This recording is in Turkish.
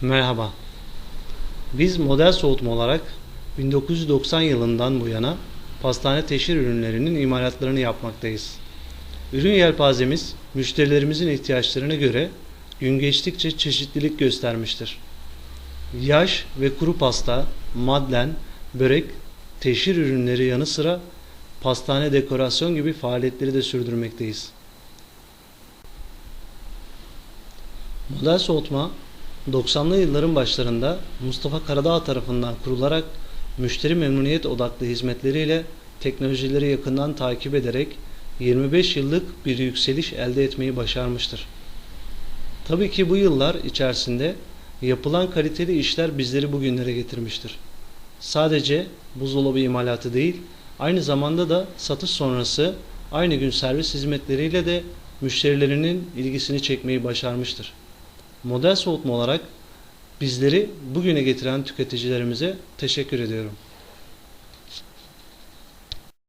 Merhaba. Biz model soğutma olarak 1990 yılından bu yana pastane teşhir ürünlerinin imalatlarını yapmaktayız. Ürün yelpazemiz müşterilerimizin ihtiyaçlarına göre gün geçtikçe çeşitlilik göstermiştir. Yaş ve kuru pasta, madlen, börek, teşhir ürünleri yanı sıra pastane dekorasyon gibi faaliyetleri de sürdürmekteyiz. Model soğutma 90'lı yılların başlarında Mustafa Karadağ tarafından kurularak müşteri memnuniyet odaklı hizmetleriyle teknolojileri yakından takip ederek 25 yıllık bir yükseliş elde etmeyi başarmıştır. Tabii ki bu yıllar içerisinde yapılan kaliteli işler bizleri bugünlere getirmiştir. Sadece buzdolabı imalatı değil, aynı zamanda da satış sonrası aynı gün servis hizmetleriyle de müşterilerinin ilgisini çekmeyi başarmıştır. Model soğutma olarak bizleri bugüne getiren tüketicilerimize teşekkür ediyorum.